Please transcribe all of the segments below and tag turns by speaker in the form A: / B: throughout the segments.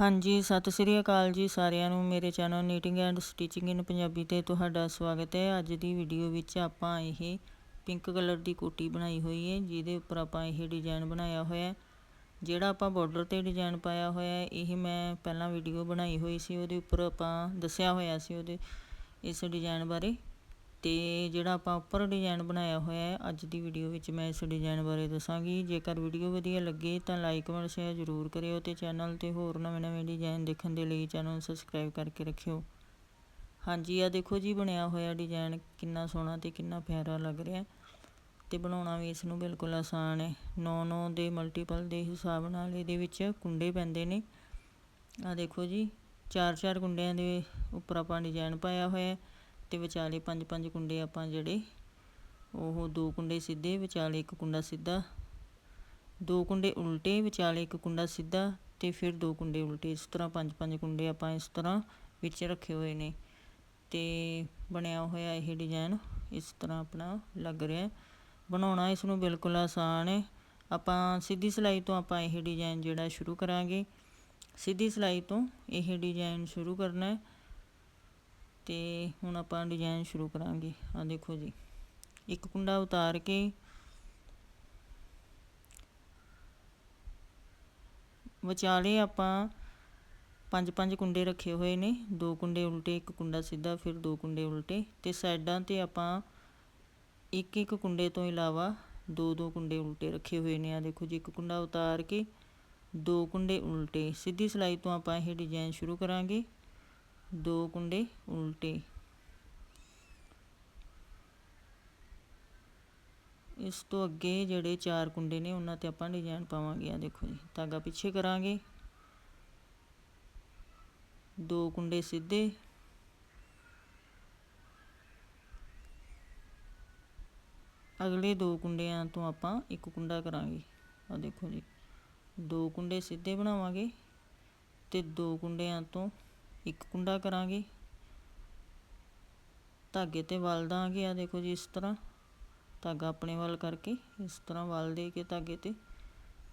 A: ਹਾਂਜੀ, ਸਤਿ ਸ੍ਰੀ ਅਕਾਲ ਜੀ ਸਾਰਿਆਂ ਨੂੰ। ਮੇਰੇ channel knitting and stitching in Punjabi ਤੇ ਤੁਹਾਡਾ ਸਵਾਗਤ ਹੈ। ਅੱਜ ਦੀ ਵੀਡੀਓ ਵਿੱਚ ਆਪਾਂ ਇਹ ਪਿੰਕ ਕਲਰ ਦੀ ਕੋਟੀ ਬਣਾਈ ਹੋਈ ਹੈ, ਜਿਹਦੇ ਉੱਪਰ ਆਪਾਂ ਇਹ ਡਿਜ਼ਾਈਨ ਬਣਾਇਆ ਹੋਇਆ ਜਿਹੜਾ ਆਪਾਂ ਬਾਰਡਰ ਤੇ ਡਿਜ਼ਾਈਨ ਪਾਇਆ ਹੋਇਆ ਇਹ ਮੈਂ ਪਹਿਲਾਂ ਵੀਡੀਓ ਬਣਾਈ ਹੋਈ ਸੀ, ਉਹਦੇ ਉੱਪਰ ਆਪਾਂ ਦੱਸਿਆ ਹੋਇਆ ਸੀ ਉਹਦੇ ਇਸ ਡਿਜ਼ਾਈਨ ਬਾਰੇ। ਅਤੇ ਜਿਹੜਾ ਆਪਾਂ ਉੱਪਰ ਡਿਜ਼ਾਇਨ ਬਣਾਇਆ ਹੋਇਆ ਹੈ, ਅੱਜ ਦੀ ਵੀਡੀਓ ਵਿੱਚ ਮੈਂ ਇਸ ਡਿਜ਼ਾਇਨ ਬਾਰੇ ਦੱਸਾਂਗੀ। ਜੇਕਰ ਵੀਡੀਓ ਵਧੀਆ ਲੱਗੇ ਤਾਂ ਲਾਈਕ ਕਮੈਂਟ ਸ਼ੇਅਰ ਜ਼ਰੂਰ ਕਰਿਓ ਤੇ ਚੈਨਲ ਤੇ ਹੋਰ ਨਵੇਂ-ਨਵੇਂ ਡਿਜ਼ਾਈਨ ਦੇਖਣ ਦੇ ਲਈ ਚੈਨਲ ਨੂੰ ਸਬਸਕ੍ਰਾਈਬ ਕਰਕੇ ਰੱਖਿਓ। ਹਾਂਜੀ ਆ ਦੇਖੋ ਜੀ, ਬਣਿਆ ਹੋਇਆ ਡਿਜ਼ਾਈਨ ਕਿੰਨਾ ਸੋਹਣਾ ਤੇ ਕਿੰਨਾ ਪਿਆਰਾ ਲੱਗ ਰਿਹਾ ਤੇ ਬਣਾਉਣਾ ਵੀ ਇਸ ਨੂੰ ਬਿਲਕੁਲ ਆਸਾਨ ਹੈ। 9-9 ਦੇ ਮਲਟੀਪਲ ਦੇ ਹਿਸਾਬ ਨਾਲ ਇਹਦੇ ਵਿੱਚ ਕੁੰਡੇ ਪੈਂਦੇ ਨੇ। ਆ ਦੇਖੋ ਜੀ ਚਾਰ ਚਾਰ ਕੁੰਡਿਆਂ ਦੇ ਉੱਪਰ ਆਪਾਂ ਡਿਜ਼ਾਈਨ ਪਾਇਆ ਹੋਇਆ ਹੈ। ਅਤੇ ਵਿਚਾਲੇ ਪੰਜ ਪੰਜ ਕੁੰਡੇ ਆਪਾਂ ਜਿਹੜੇ, ਉਹ ਦੋ ਕੁੰਡੇ ਸਿੱਧੇ, ਵਿਚਾਲੇ ਇੱਕ ਕੁੰਡਾ ਸਿੱਧਾ, ਦੋ ਕੁੰਡੇ ਉਲਟੇ, ਵਿਚਾਲੇ ਇੱਕ ਕੁੰਡਾ ਸਿੱਧਾ ਤੇ ਫਿਰ ਦੋ ਕੁੰਡੇ ਉਲਟੇ। ਇਸ ਤਰ੍ਹਾਂ ਪੰਜ ਪੰਜ ਕੁੰਡੇ ਆਪਾਂ ਇਸ ਤਰ੍ਹਾਂ ਵਿੱਚ ਰੱਖੇ ਹੋਏ ਨੇ ਤੇ ਬਣਿਆ ਹੋਇਆ ਇਹ ਡਿਜ਼ਾਈਨ ਇਸ ਤਰ੍ਹਾਂ ਆਪਣਾ ਲੱਗ ਰਿਹਾ। ਬਣਾਉਣਾ ਇਸ ਨੂੰ ਬਿਲਕੁਲ ਆਸਾਨ ਹੈ। ਆਪਾਂ ਸਿੱਧੀ ਸਿਲਾਈ ਤੋਂ ਆਪਾਂ ਇਹ ਡਿਜ਼ਾਈਨ ਜਿਹੜਾ ਸ਼ੁਰੂ ਕਰਾਂਗੇ। ਸਿੱਧੀ ਸਿਲਾਈ ਤੋਂ ਇਹ ਡਿਜ਼ਾਈਨ ਸ਼ੁਰੂ ਕਰਨਾ ਹੈ। ਤੇ ਹੁਣ ਆਪਾਂ ਡਿਜ਼ਾਈਨ ਸ਼ੁਰੂ ਕਰਾਂਗੇ। ਆ ਦੇਖੋ ਜੀ। ਇੱਕ ਕੁੰਡਾ ਉਤਾਰ ਕੇ ਵਿਚਾਲੇ ਆਪਾਂ ਪੰਜ ਪੰਜ ਕੁੰਡੇ ਰੱਖੇ ਹੋਏ ਨੇ। ਦੋ ਕੁੰਡੇ ਉਲਟੇ, ਇੱਕ ਕੁੰਡਾ ਸਿੱਧਾ, ਫਿਰ ਦੋ ਕੁੰਡੇ ਉਲਟੇ ਤੇ ਸਾਈਡਾਂ ਤੇ ਆਪਾਂ ਇੱਕ ਇੱਕ ਕੁੰਡੇ ਤੋਂ ਇਲਾਵਾ ਦੋ ਦੋ ਕੁੰਡੇ ਉਲਟੇ ਰੱਖੇ ਹੋਏ ਨੇ। ਆ ਦੇਖੋ ਜੀ, ਇੱਕ ਕੁੰਡਾ ਉਤਾਰ ਕੇ ਦੋ ਕੁੰਡੇ ਉਲਟੇ। ਸਿੱਧੀ ਸਿਲਾਈ ਤੋਂ ਆਪਾਂ ਇਹ ਡਿਜ਼ਾਈਨ ਸ਼ੁਰੂ ਕਰਾਂਗੇ। ਦੋ ਕੁੰਡੇ ਉਲਟੇ। ਇਸ ਤੋਂ ਅੱਗੇ ਜਿਹੜੇ ਚਾਰ ਕੁੰਡੇ ਨੇ, ਉਹਨਾਂ ਤੇ ਆਪਾਂ ਡਿਜ਼ਾਈਨ ਪਾਵਾਂਗੇ। ਆ ਦੇਖੋ ਜੀ, ਧਾਗਾ ਪਿੱਛੇ ਕਰਾਂਗੇ। ਦੋ ਕੁੰਡੇ ਸਿੱਧੇ। ਅਗਲੇ ਦੋ ਕੁੰਡਿਆਂ ਤੋਂ ਆਪਾਂ ਇੱਕ ਕੁੰਡਾ ਕਰਾਂਗੇ। ਆ ਦੇਖੋ ਜੀ, ਦੋ ਕੁੰਡੇ ਸਿੱਧੇ ਬਣਾਵਾਂਗੇ ਤੇ ਦੋ ਕੁੰਡਿਆਂ ਤੋਂ ਇੱਕ ਕੁੰਡਾ ਕਰਾਂਗੇ। ਧਾਗੇ ਤੇ ਵਲ ਦਾਂਗੇ ਆ ਦੇਖੋ ਜੀ ਇਸ ਤਰ੍ਹਾਂ। ਧਾਗਾ ਆਪਣੇ ਵੱਲ ਕਰਕੇ ਇਸ ਤਰ੍ਹਾਂ ਵਲ ਦੇ ਕੇ ਧਾਗੇ ਤੇ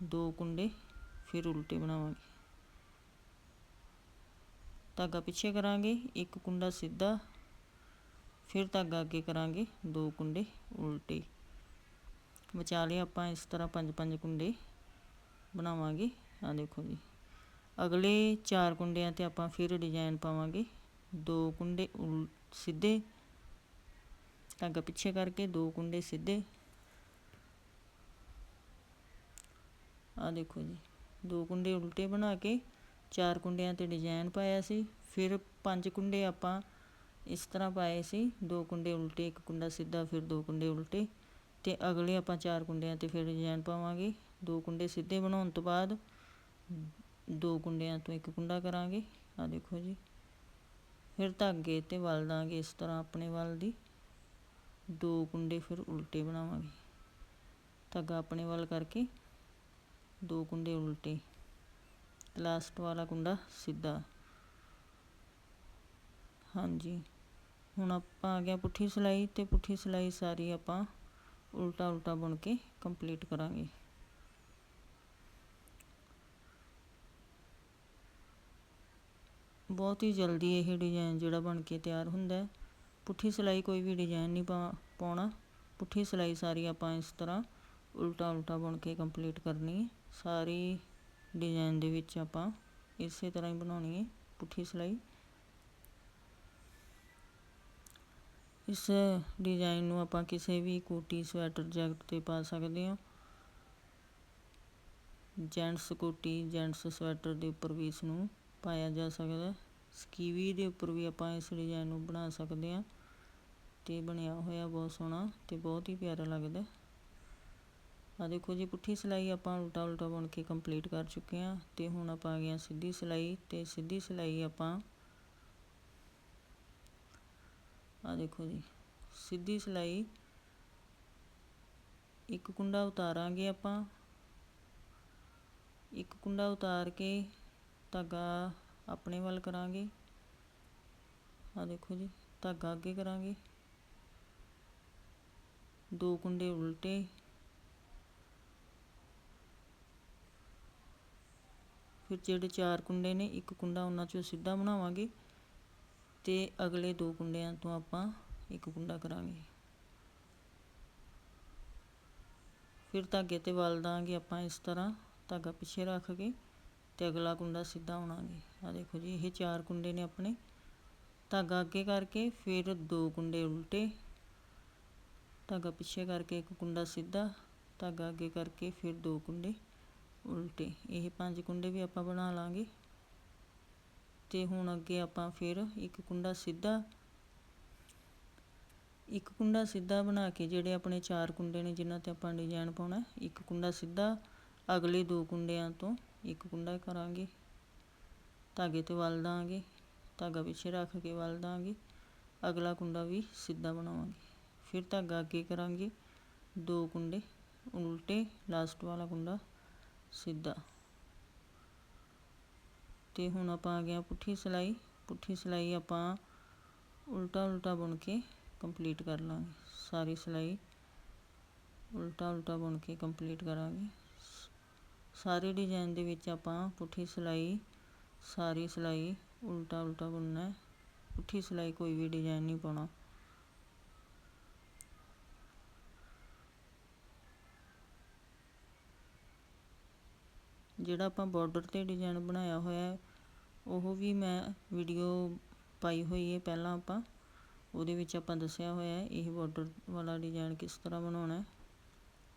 A: ਦੋ ਕੁੰਡੇ ਫਿਰ ਉਲਟੇ ਬਣਾਵਾਂਗੇ। ਧਾਗਾ ਪਿੱਛੇ ਕਰਾਂਗੇ, ਇੱਕ ਕੁੰਡਾ ਸਿੱਧਾ ਫਿਰ ਧਾਗਾ ਅੱਗੇ ਕਰਾਂਗੇ, ਦੋ ਕੁੰਡੇ ਉਲਟੇ। ਵਿਚਾਲੇ ਆਪਾਂ ਇਸ ਤਰ੍ਹਾਂ ਪੰਜ ਪੰਜ ਕੁੰਡੇ ਬਣਾਵਾਂਗੇ ਆ ਦੇਖੋ ਜੀ। ਅਗਲੇ ਚਾਰ ਕੁੰਡਿਆਂ ਤੇ ਆਪਾਂ ਫਿਰ ਡਿਜ਼ਾਈਨ ਪਾਵਾਂਗੇ। ਦੋ ਕੁੰਡੇ ਸਿੱਧੇ ਧਾਗਾ ਪਿੱਛੇ ਕਰਕੇ ਦੋ ਕੁੰਡੇ ਸਿੱਧੇ। ਆ ਦੇਖੋ ਜੀ, ਦੋ ਕੁੰਡੇ ਉਲਟੇ ਬਣਾ ਕੇ ਚਾਰ ਕੁੰਡਿਆਂ ਤੇ ਡਿਜ਼ਾਈਨ ਪਾਇਆ ਸੀ। ਫਿਰ ਪੰਜ ਕੁੰਡੇ ਆਪਾਂ ਇਸ ਤਰ੍ਹਾਂ ਪਾਏ ਸੀ, ਦੋ ਕੁੰਡੇ ਉਲਟੇ, ਇੱਕ ਕੁੰਡਾ ਸਿੱਧਾ, ਫਿਰ ਦੋ ਕੁੰਡੇ ਉਲਟੇ। ਤੇ ਅਗਲੇ ਆਪਾਂ ਚਾਰ ਕੁੰਡਿਆਂ ਤੇ ਫਿਰ ਡਿਜ਼ਾਈਨ ਪਾਵਾਂਗੇ। ਦੋ ਕੁੰਡੇ ਸਿੱਧੇ ਬਣਾਉਣ ਤੋਂ ਬਾਅਦ ਦੋ ਕੁੰਡਿਆਂ ਤੋਂ ਇੱਕ ਕੁੰਡਾ ਕਰਾਂਗੇ। ਆ ਦੇਖੋ ਜੀ। ਫਿਰ ਧਾਗੇ ਤੇ ਵਲ ਦਾਂਗੇ ਇਸ ਤਰ੍ਹਾਂ ਆਪਣੇ ਵੱਲ ਦੀ। ਦੋ ਕੁੰਡੇ ਫਿਰ ਉਲਟੇ ਬਣਾਵਾਂਗੇ। ਧਾਗਾ ਆਪਣੇ ਵੱਲ ਕਰਕੇ ਦੋ ਕੁੰਡੇ ਉਲਟੇ। ਲਾਸਟ ਵਾਲਾ ਕੁੰਡਾ ਸਿੱਧਾ। ਹਾਂਜੀ। ਹੁਣ ਆਪਾਂ ਆ ਗਿਆ ਪੁੱਠੀ ਸਿਲਾਈ ਤੇ ਪੁੱਠੀ ਸਿਲਾਈ ਸਾਰੀ ਆਪਾਂ ਉਲਟਾ ਉਲਟਾ ਬੁਣ ਕੇ ਕੰਪਲੀਟ ਕਰਾਂਗੇ। ਬਹੁਤ ਹੀ ਜਲਦੀ ਇਹ ਡਿਜ਼ਾਇਨ ਜਿਹੜਾ ਬਣ ਕੇ ਤਿਆਰ ਹੁੰਦਾ ਪੁੱਠੀ ਸਿਲਾਈ ਕੋਈ ਵੀ ਡਿਜ਼ਾਇਨ ਨਹੀਂ ਪਾ, ਪਾਉਣਾ। ਪੁੱਠੀ ਸਿਲਾਈ ਸਾਰੀ ਆਪਾਂ ਇਸ ਤਰ੍ਹਾਂ ਉਲਟਾ ਉਲਟਾ ਬੁਣ ਕੇ ਕੰਪਲੀਟ ਕਰਨੀ ਹੈ। ਸਾਰੀ ਡਿਜ਼ਾਈਨ ਦੇ ਵਿੱਚ ਆਪਾਂ ਇਸੇ ਤਰ੍ਹਾਂ ਹੀ ਬਣਾਉਣੀ ਹੈ ਪੁੱਠੀ ਸਿਲਾਈ। ਇਸ ਡਿਜ਼ਾਈਨ ਨੂੰ ਆਪਾਂ ਕਿਸੇ ਵੀ ਕੋਟੀ, ਸਵੈਟਰ, ਜੈਕਟ ਤੇ ਪਾ ਸਕਦੇ ਹਾਂ। ਜੈਂਟਸ ਕੋਟੀ ਜੈਂਟਸ ਸਵੈਟਰ ਦੇ ਉੱਪਰ ਵੀ ਇਸ ਨੂੰ ਪਾਇਆ ਜਾ ਸਕਦਾ। ਸਕੀਵੀ ਦੇ ਉੱਪਰ ਵੀ ਆਪਾਂ ਇਸ ਡਿਜ਼ਾਈਨ ਨੂੰ ਬਣਾ ਸਕਦੇ ਹਾਂ। ਤੇ ਬਣਿਆ ਹੋਇਆ ਬਹੁਤ ਸੋਹਣਾ ਤੇ ਬਹੁਤ ਹੀ ਪਿਆਰਾ ਲੱਗਦਾ। ਆ ਦੇਖੋ ਜੀ, ਪੁੱਠੀ ਸਿਲਾਈ ਆਪਾਂ ਉਲਟਾ ਉਲਟਾ ਬੁਣ ਕੇ ਕੰਪਲੀਟ ਕਰ ਚੁੱਕੇ ਹਾਂ ਤੇ ਹੁਣ ਆਪਾਂ ਆ ਗਏ ਸਿੱਧੀ ਸਿਲਾਈ ਤੇ ਸਿੱਧੀ ਸਿਲਾਈ ਆਪਾਂ ਆ ਦੇਖੋ ਜੀ, ਸਿੱਧੀ ਸਿਲਾਈ ਇੱਕ ਕੁੰਡਾ ਉਤਾਰਾਂਗੇ ਆਪਾਂ। ਇੱਕ ਕੁੰਡਾ ਉਤਾਰ ਕੇ ਧਾਗਾ ਆਪਣੇ ਵੱਲ ਕਰਾਂਗੇ। ਆ ਦੇਖੋ ਜੀ, ਧਾਗਾ ਅੱਗੇ ਕਰਾਂਗੇ। ਦੋ ਕੁੰਡੇ ਉਲਟੇ। ਫਿਰ ਜਿਹੜੇ ਚਾਰ ਕੁੰਡੇ ਨੇ, ਇੱਕ ਕੁੰਡਾ ਉਹਨਾਂ ਚੋਂ ਸਿੱਧਾ ਬਣਾਵਾਂਗੇ ਤੇ ਅਗਲੇ ਦੋ ਕੁੰਡਿਆਂ ਤੋਂ ਆਪਾਂ ਇੱਕ ਕੁੰਡਾ ਕਰਾਂਗੇ। ਫਿਰ ਧਾਗੇ ਤੇ ਵਲ ਦਾਂਗੇ ਆਪਾਂ ਇਸ ਤਰ੍ਹਾਂ, ਧਾਗਾ ਪਿੱਛੇ ਰੱਖ ਕੇ। ਅਤੇ ਅਗਲਾ ਕੁੰਡਾ ਸਿੱਧਾ ਹੋਣਾਗੇ ਆਹ ਦੇਖੋ ਜੀ, ਇਹ ਚਾਰ ਕੁੰਡੇ ਨੇ ਆਪਣੇ। ਧਾਗਾ ਅੱਗੇ ਕਰਕੇ, ਫਿਰ ਦੋ ਕੁੰਡੇ ਉਲਟੇ। ਧਾਗਾ ਪਿੱਛੇ ਕਰਕੇ ਇੱਕ ਕੁੰਡਾ ਸਿੱਧਾ, ਧਾਗਾ ਅੱਗੇ ਕਰਕੇ ਫਿਰ ਦੋ ਕੁੰਡੇ ਉਲਟੇ। ਇਹ ਪੰਜ ਕੁੰਡੇ ਵੀ ਆਪਾਂ ਬਣਾ ਲਾਂਗੇ। ਤੇ ਹੁਣ ਅੱਗੇ ਆਪਾਂ ਫਿਰ ਇੱਕ ਕੁੰਡਾ ਸਿੱਧਾ, ਇੱਕ ਕੁੰਡਾ ਸਿੱਧਾ ਬਣਾ ਕੇ, ਜਿਹੜੇ ਆਪਣੇ ਚਾਰ ਕੁੰਡੇ ਨੇ, ਜਿਨ੍ਹਾਂ ਤੇ ਆਪਾਂ ਡਿਜ਼ਾਈਨ ਪਾਉਣਾ, ਇੱਕ ਕੁੰਡਾ ਸਿੱਧਾ ਅਗਲੇ ਦੋ ਕੁੰਡਿਆਂ ਤੋਂ ਇੱਕ ਕੁੰਡਾ ਕਰਾਂਗੇ। ਧਾਗੇ ਤੇ ਵਲ ਦਾਂਗੇ, ਧਾਗਾ ਪਿੱਛੇ ਰੱਖ ਕੇ ਵਲ ਦਾਂਗੇ, ਅਗਲਾ ਕੁੰਡਾ ਵੀ ਸਿੱਧਾ ਬਣਾਵਾਂਗੇ। ਫਿਰ ਧਾਗਾ ਅੱਗੇ ਕਰਾਂਗੇ, ਦੋ ਕੁੰਡੇ, ਉਲਟੇ ਲਾਸਟ ਵਾਲਾ ਕੁੰਡਾ ਸਿੱਧਾ। ਤੇ ਹੁਣ ਆਪਾਂ ਆ ਗਿਆ ਪੁੱਠੀ ਸਿਲਾਈ। ਪੁੱਠੀ ਸਿਲਾਈ ਆਪਾਂ ਉਲਟਾ ਉਲਟਾ ਬੁਣ ਕੇ ਕੰਪਲੀਟ ਕਰ ਲਾਂਗੇ। ਸਾਰੀ ਸਿਲਾਈ ਉਲਟਾ ਉਲਟਾ ਬੁਣ ਕੇ ਕੰਪਲੀਟ ਕਰਾਂਗੇ। ਸਾਰੇ ਡਿਜ਼ਾਇਨ ਦੇ ਵਿੱਚ ਆਪਾਂ ਪੁੱਠੀ ਸਿਲਾਈ, ਸਾਰੀ ਸਿਲਾਈ ਉਲਟਾ ਉਲਟਾ ਬੁਣਨਾ ਪੁੱਠੀ ਸਿਲਾਈ ਕੋਈ ਵੀ ਡਿਜ਼ਾਈਨ ਨਹੀਂ ਪਾਉਣਾ। ਜਿਹੜਾ ਆਪਾਂ ਬਾਰਡਰ ਤੇ ਡਿਜ਼ਾਈਨ ਬਣਾਇਆ ਹੋਇਆ ਹੈ, ਉਹ ਵੀ ਮੈਂ ਵੀਡੀਓ ਪਾਈ ਹੋਈ ਹੈ ਪਹਿਲਾਂ ਆਪਾਂ। ਉਹਦੇ ਵਿੱਚ ਆਪਾਂ ਦੱਸਿਆ ਹੋਇਆ ਹੈ, ਇਹ ਬਾਰਡਰ ਵਾਲਾ ਡਿਜ਼ਾਈਨ ਕਿਸ ਤਰ੍ਹਾਂ ਬਣਾਉਣਾ ਹੈ।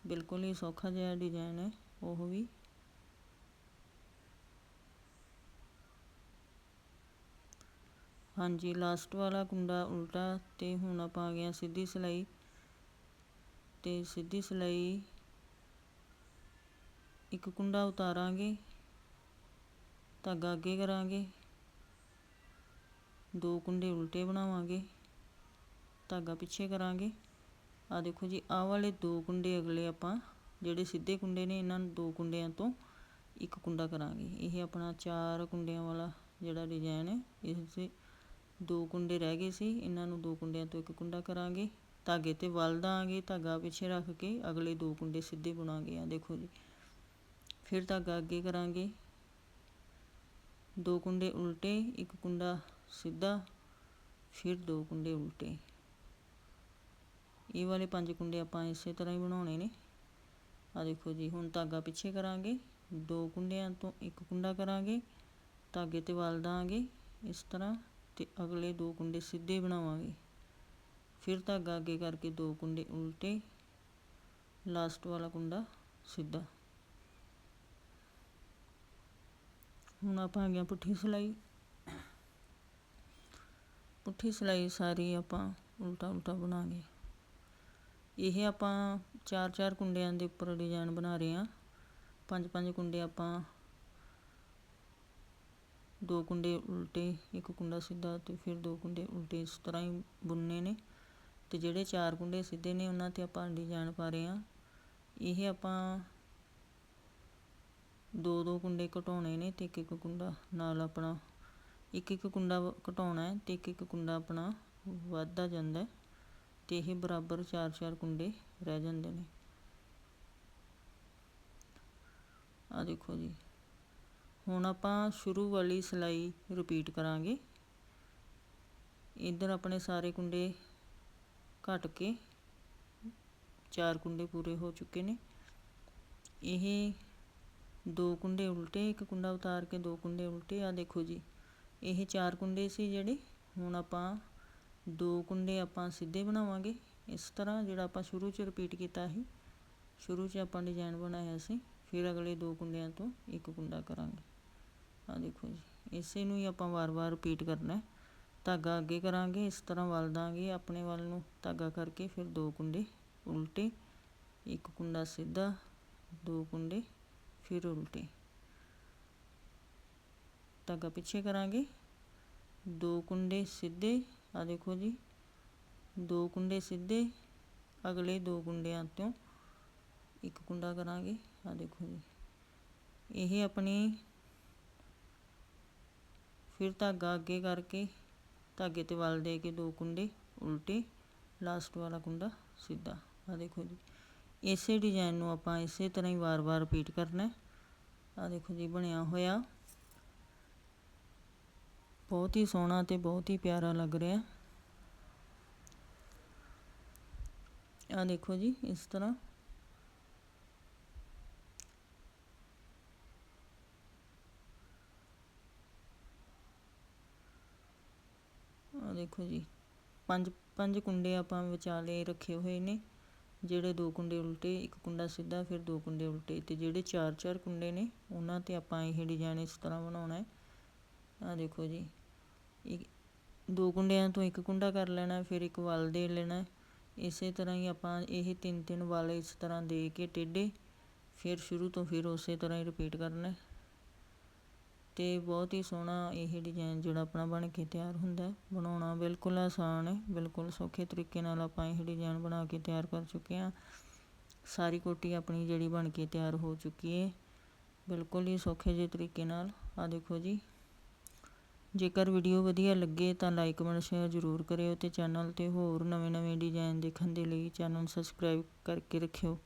A: ਬਿਲਕੁਲ ਹੀ ਸੌਖਾ ਜਿਹਾ ਡਿਜ਼ਾਈਨ ਹੈ, ਉਹ ਵੀ ਹਾਂਜੀ ਲਾਸਟ ਵਾਲਾ ਕੁੰਡਾ ਉਲਟਾ ਤੇ ਹੁਣ ਆਪਾਂ ਆ ਗਿਆ ਸਿੱਧੀ ਸਿਲਾਈ। ਤੇ ਸਿੱਧੀ ਸਿਲਾਈ ਇੱਕ ਕੁੰਡਾ ਉਤਾਰਾਂਗੇ, ਧਾਗਾ ਅੱਗੇ ਕਰਾਂਗੇ, ਦੋ ਕੁੰਡੇ ਉਲਟੇ ਬਣਾਵਾਂਗੇ, ਧਾਗਾ ਪਿੱਛੇ ਕਰਾਂਗੇ। ਆ ਦੇਖੋ ਜੀ, ਆਹ ਵਾਲੇ ਦੋ ਕੁੰਡੇ ਅਗਲੇ ਆਪਾਂ, ਜਿਹੜੇ ਸਿੱਧੇ ਕੁੰਡੇ ਨੇ, ਇਹਨਾਂ ਨੂੰ ਦੋ ਕੁੰਡਿਆਂ ਤੋਂ ਇੱਕ ਕੁੰਡਾ ਕਰਾਂਗੇ। ਇਹ ਆਪਣਾ ਚਾਰ ਕੁੰਡਿਆਂ ਵਾਲਾ ਜਿਹੜਾ ਡਿਜ਼ਾਈਨ ਹੈ, ਇਸ ਦੋ ਕੁੰਡੇ ਰਹਿ ਗਏ ਸੀ, ਇਹਨਾਂ ਨੂੰ ਦੋ ਕੁੰਡਿਆਂ ਤੋਂ ਇੱਕ ਕੁੰਡਾ ਕਰਾਂਗੇ, ਧਾਗੇ ਤੇ ਵਲ ਦਾਂਗੇ, ਧਾਗਾ ਪਿੱਛੇ ਰੱਖ ਕੇ ਅਗਲੇ ਦੋ ਕੁੰਡੇ ਸਿੱਧੇ ਬੁਣਾਂਗੇ ਆ ਦੇਖੋ ਜੀ। ਫਿਰ ਧਾਗਾ ਅੱਗੇ ਕਰਾਂਗੇ। ਦੋ ਕੁੰਡੇ ਉਲਟੇ, ਇੱਕ ਕੁੰਡਾ ਸਿੱਧਾ, ਫਿਰ ਦੋ ਕੁੰਡੇ ਉਲਟੇ। ਇਹ ਵਾਲੇ ਪੰਜ ਕੁੰਡੇ ਆਪਾਂ ਇਸੇ ਤਰ੍ਹਾਂ ਹੀ ਬਣਾਉਣੇ ਨੇ। ਆ ਦੇਖੋ ਜੀ, ਹੁਣ ਧਾਗਾ ਪਿੱਛੇ ਕਰਾਂਗੇ, ਦੋ ਕੁੰਡਿਆਂ ਤੋਂ ਇੱਕ ਕੁੰਡਾ ਕਰਾਂਗੇ, ਧਾਗੇ ਤੇ ਵਲ ਦਾਂਗੇ, ਇਸ ਤਰ੍ਹਾਂ। ਤੇ ਅਗਲੇ ਦੋ ਕੁੰਡੇ ਸਿੱਧੇ ਬਣਾਵਾਂਗੇ। ਫਿਰ ਧਾਗਾ ਅੱਗੇ ਕਰਕੇ ਦੋ ਕੁੰਡੇ ਉਲਟੇ ਲਾਸਟ ਵਾਲਾ ਕੁੰਡਾ ਸਿੱਧਾ। ਹੁਣ ਆਪਾਂ ਆ ਗਿਆ ਪੁੱਠੀ ਸਿਲਾਈ। ਪੁੱਠੀ ਸਿਲਾਈ ਸਾਰੀ ਆਪਾਂ ਉਲਟਾ ਉਲਟਾ ਬਣਾਗੇ। ਇਹ ਆਪਾਂ ਚਾਰ ਚਾਰ ਕੁੰਡਿਆਂ ਦੇ ਉੱਪਰ ਡਿਜ਼ਾਈਨ ਬਣਾ ਰਹੇ ਹਾਂ। ਪੰਜ ਪੰਜ ਕੁੰਡੇ ਆਪਾਂ ਦੋ ਕੁੰਡੇ ਉਲਟੇ, ਇੱਕ ਕੁੰਡਾ ਸਿੱਧਾ ਅਤੇ ਫਿਰ ਦੋ ਕੁੰਡੇ ਉਲਟੇ, ਇਸ ਤਰ੍ਹਾਂ ਹੀ ਬੁੰਨੇ ਨੇ। ਅਤੇ ਜਿਹੜੇ ਚਾਰ ਕੁੰਡੇ ਸਿੱਧੇ ਨੇ, ਉਹਨਾਂ ਤੇ ਆਪਾਂ ਡਿਜ਼ਾਈਨ ਪਾ ਰਹੇ ਹਾਂ। ਇਹ ਆਪਾਂ ਦੋ ਦੋ ਕੁੰਡੇ ਘਟਾਉਣੇ ਨੇ ਤੇ ਇੱਕ ਇੱਕ ਕੁੰਡਾ ਨਾਲ ਆਪਣਾ, ਇੱਕ ਇੱਕ ਕੁੰਡਾ ਘਟਾਉਣਾ ਹੈ ਤੇ ਇੱਕ ਇੱਕ ਕੁੰਡਾ ਆਪਣਾ ਵੱਧਦਾ ਜਾਂਦਾ ਤੇ ਇਹ ਬਰਾਬਰ ਚਾਰ ਚਾਰ ਕੁੰਡੇ ਰਹਿ ਜਾਂਦੇ ਨੇ। ਆ ਦੇਖੋ ਜੀ। ਹੁਣ ਆਪਾਂ ਸ਼ੁਰੂ ਵਾਲੀ ਸਿਲਾਈ ਰਿਪੀਟ ਕਰਾਂਗੇ। ਇੱਧਰ ਆਪਣੇ ਸਾਰੇ ਕੁੰਡੇ ਘਟ ਕੇ ਚਾਰ ਕੁੰਡੇ ਪੂਰੇ ਹੋ ਚੁੱਕੇ ਨੇ। ਇਹ ਦੋ ਕੁੰਡੇ ਉਲਟੇ, ਇੱਕ ਕੁੰਡਾ ਉਤਾਰ ਕੇ ਦੋ ਕੁੰਡੇ ਉਲਟੇ। ਆ ਦੇਖੋ ਜੀ, ਇਹ ਚਾਰ ਕੁੰਡੇ ਸੀ ਜਿਹੜੇ। ਹੁਣ ਆਪਾਂ ਦੋ ਕੁੰਡੇ ਆਪਾਂ ਸਿੱਧੇ ਬਣਾਵਾਂਗੇ। ਇਸ ਤਰ੍ਹਾਂ ਜਿਹੜਾ ਆਪਾਂ ਸ਼ੁਰੂ 'ਚ ਰਿਪੀਟ ਕੀਤਾ ਸੀ, ਸ਼ੁਰੂ 'ਚ ਆਪਾਂ ਡਿਜ਼ਾਈਨ ਬਣਾਇਆ ਸੀ, ਫਿਰ ਅਗਲੇ ਦੋ ਕੁੰਡਿਆਂ ਤੋਂ ਇੱਕ ਕੁੰਡਾ ਕਰਾਂਗੇ। ਆ ਦੇਖੋ ਜੀ, ਇਸੇ ਨੂੰ ਹੀ ਆਪਾਂ ਵਾਰ-ਵਾਰ ਰਿਪੀਟ ਕਰਨਾ ਧਾਗਾ ਅੱਗੇ ਕਰਾਂਗੇ, ਇਸ ਤਰ੍ਹਾਂ ਵੱਲ ਦਾਂਗੇ, ਆਪਣੇ ਵੱਲ ਨੂੰ ਧਾਗਾ ਕਰਕੇ ਫਿਰ ਦੋ ਕੁੰਡੇ ਉਲਟੇ, ਇੱਕ ਕੁੰਡਾ ਸਿੱਧਾ, ਦੋ ਕੁੰਡੇ ਫਿਰ ਉਲਟੇ। ਧਾਗਾ ਪਿੱਛੇ ਕਰਾਂਗੇ, ਦੋ ਕੁੰਡੇ ਸਿੱਧੇ ਆ ਦੇਖੋ ਜੀ, ਦੋ ਕੁੰਡੇ ਸਿੱਧੇ, ਅਗਲੇ ਦੋ ਕੁੰਡਿਆਂ ਤੋਂ ਇੱਕ ਕੁੰਡਾ ਕਰਾਂਗੇ ਆ ਦੇਖੋ ਜੀ। ਇਹ ਆਪਣੀ ਫਿਰ ਧਾਗਾ ਅੱਗੇ ਕਰਕੇ ਧਾਗੇ ਤੇ ਵਲ ਦੇ ਕੇ ਦੋ ਕੁੰਡੇ, ਉਲਟੇ ਲਾਸਟ ਵਾਲਾ ਕੁੰਡਾ ਸਿੱਧਾ। ਆ ਦੇਖੋ ਜੀ, ਇਸੇ ਡਿਜ਼ਾਈਨ ਨੂੰ ਆਪਾਂ ਇਸੇ ਤਰ੍ਹਾਂ ਹੀ ਵਾਰ-ਵਾਰ ਰਿਪੀਟ ਕਰਨਾ ਹੈ। ਆ ਦੇਖੋ ਜੀ, ਬਣਿਆ ਹੋਇਆ। ਬਹੁਤ ਹੀ ਸੋਹਣਾ ਤੇ ਬਹੁਤ ਹੀ ਪਿਆਰਾ ਲੱਗ ਰਿਹਾ। ਆ ਦੇਖੋ ਜੀ, ਇਸ ਤਰ੍ਹਾਂ ਦੇਖੋ ਜੀ। ਪੰਜ ਪੰਜ ਕੁੰਡੇ ਆਪਾਂ ਵਿਚਾਲੇ ਰੱਖੇ ਹੋਏ ਨੇ। ਜਿਹੜੇ ਦੋ ਕੁੰਡੇ ਉਲਟੇ, ਇੱਕ ਕੁੰਡਾ ਸਿੱਧਾ, ਫਿਰ ਦੋ ਕੁੰਡੇ ਉਲਟੇ। ਤੇ ਜਿਹੜੇ ਚਾਰ ਚਾਰ ਕੁੰਡੇ ਨੇ, ਉਹਨਾਂ ਤੇ ਆਪਾਂ ਇਹ ਡਿਜ਼ਾਈਨ ਇਸ ਤਰ੍ਹਾਂ ਬਣਾਉਣਾ ਹੈ। ਆ ਦੇਖੋ ਜੀ। ਇੱਕ, ਦੋ ਕੁੰਡਿਆਂ ਤੋਂ ਇੱਕ ਕੁੰਡਾ ਕਰ ਲੈਣਾ, ਫਿਰ ਇੱਕ ਵਲ ਦੇ ਲੈਣਾ ਇਸੇ ਤਰ੍ਹਾਂ ਹੀ ਆਪਾਂ ਇਹ ਤਿੰਨ ਤਿੰਨ ਵਲ ਇਸ ਤਰ੍ਹਾਂ ਦੇ ਕੇ ਟੇਢੇ, ਫਿਰ ਸ਼ੁਰੂ ਤੋਂ ਫਿਰ ਉਸੇ ਤਰ੍ਹਾਂ ਹੀ ਰਿਪੀਟ ਕਰਨਾ ਅਤੇ ਬਹੁਤ ਹੀ ਸੋਹਣਾ ਇਹ ਡਿਜ਼ਾਇਨ ਜਿਹੜਾ ਆਪਣਾ ਬਣ ਕੇ ਤਿਆਰ ਹੁੰਦਾ ਬਣਾਉਣਾ ਬਿਲਕੁਲ ਆਸਾਨ ਹੈ, ਬਿਲਕੁਲ ਸੌਖੇ ਤਰੀਕੇ ਨਾਲ ਆਪਾਂ ਇਹ ਡਿਜ਼ਾਇਨ ਬਣਾ ਕੇ ਤਿਆਰ ਕਰ ਚੁੱਕੇ ਹਾਂ। ਸਾਰੀ ਕੋਟੀ ਆਪਣੀ ਜਿਹੜੀ ਬਣ ਕੇ ਤਿਆਰ ਹੋ ਚੁੱਕੀ ਹੈ, ਬਿਲਕੁਲ ਹੀ ਸੌਖੇ ਜਿਹੇ ਤਰੀਕੇ ਨਾਲ। ਆ ਦੇਖੋ ਜੀ, ਜੇਕਰ ਵੀਡੀਓ ਵਧੀਆ ਲੱਗੇ ਤਾਂ ਲਾਈਕ ਕਮੈਂਟ ਸ਼ੇਅਰ ਜ਼ਰੂਰ ਕਰਿਓ ਤੇ ਚੈਨਲ ਤੇ ਹੋਰ ਨਵੇਂ-ਨਵੇਂ ਡਿਜ਼ਾਈਨ ਦੇਖਣ ਦੇ ਲਈ ਚੈਨਲ ਸਬਸਕ੍ਰਾਈਬ ਕਰਕੇ ਰੱਖਿਓ।